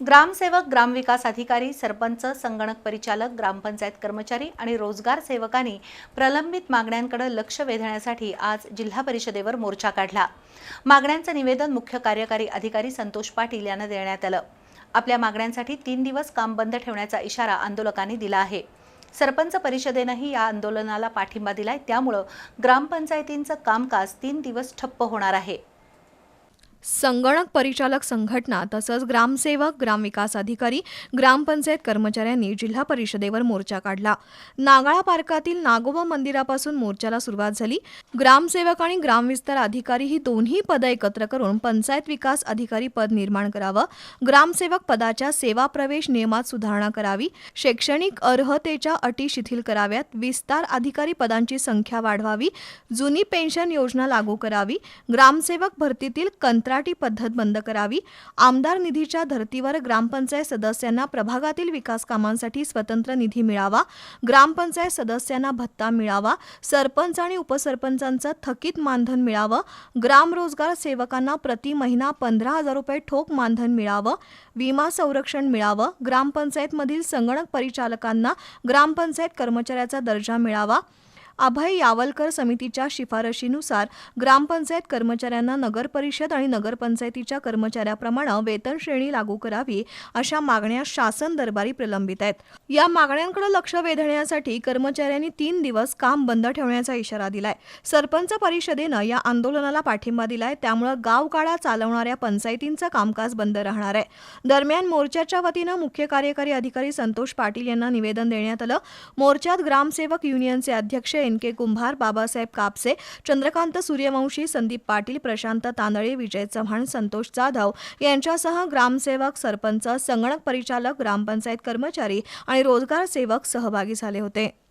ग्रामसेवक ग्रामविकास अधिकारी सरपंच संगणक परिचालक ग्रामपंचायत कर्मचारी आणि रोजगार सेवकांनी प्रलंबित मागण्यांकडे लक्ष वेधण्यासाठी आज जिल्हा परिषदेवर मोर्चा काढला. मागण्यांचं निवेदन मुख्य कार्यकारी अधिकारी संतोष पाटील यांना देण्यात आलं. आपल्या मागण्यांसाठी तीन दिवस काम बंद ठेवण्याचा इशारा आंदोलकांनी दिला आहे. सरपंच परिषदेनंही या आंदोलनाला पाठिंबा दिलाय. त्यामुळं ग्रामपंचायतींचं कामकाज तीन दिवस ठप्प होणार आहे. संगणक परिचालक संघटना तसंच ग्रामसेवक ग्रामविकास अधिकारी ग्रामपंचायत कर्मचाऱ्यांनी जिल्हा परिषदेवर मोर्चा काढला. नागाळा पार्कातील नागोबा मंदिरापासून मोर्चाला सुरुवात झाली. ग्रामसेवक आणि ग्रामविस्तार अधिकारी ही दोन्ही पदं एकत्र करून पंचायत विकास अधिकारी पद निर्माण करावं ग्रामसेवक पदाच्या सेवा प्रवेश नियमात सुधारणा करावी शैक्षणिक अर्हतेच्या अटी शिथिल कराव्यात विस्तार अधिकारी पदांची संख्या वाढवावी जुनी पेन्शन योजना लागू करावी ग्रामसेवक भरतीतील कंत्राट पद्धत बंद करावी. आमदार निधीच्या धर्तीवर ग्रामपंचायत सदस्यांना प्रभागातील विकास कामांसाठी स्वतंत्र निधी मिळावा. ग्रामपंचायत सदस्यांना भत्ता मिळावा. सरपंच आणि उपसरपंचांचं थकीत मानधन मिळावं. ग्रामरोजगार सेवकांना प्रति महिना पंधरा हजार रुपये ठोक मानधन मिळावं. विमा संरक्षण मिळावं. ग्रामपंचायतमधील संगणक परिचालकांना ग्रामपंचायत कर्मचाऱ्याचा दर्जा मिळावा. अभय यावलकर समितीच्या शिफारशीनुसार ग्रामपंचायत कर्मचाऱ्यांना नगरपरिषद आणि नगरपंचायतीच्या कर्मचाऱ्याप्रमाणे वेतन श्रेणी लागू करावी अशा मागण्या शासन दरबारी प्रलंबित आहेत. या मागण्यांकडे लक्ष वेधण्यासाठी कर्मचाऱ्यांनी तीन दिवस काम बंद ठेवण्याचा इशारा दिलाय. सरपंच परिषदेनं या आंदोलनाला पाठिंबा दिलाय. त्यामुळे गावकाळा चालवणाऱ्या पंचायतींचं कामकाज बंद राहणार आहे. दरम्यान मोर्चाच्या वतीनं मुख्य कार्यकारी अधिकारी संतोष पाटील यांना निवेदन देण्यात आलं. मोर्चात ग्रामसेवक युनियनचे अध्यक्ष एन के कुंभार बाबासाहेब कापसे चंद्रकांत सूर्यवंशी संदीप पाटील प्रशांत तांदळे विजय चव्हाण संतोष जाधव यांच्यासह ग्रामसेवक सरपंच संगणक परिचालक ग्रामपंचायत कर्मचारी आणि रोजगार सेवक सहभागी झाले होते.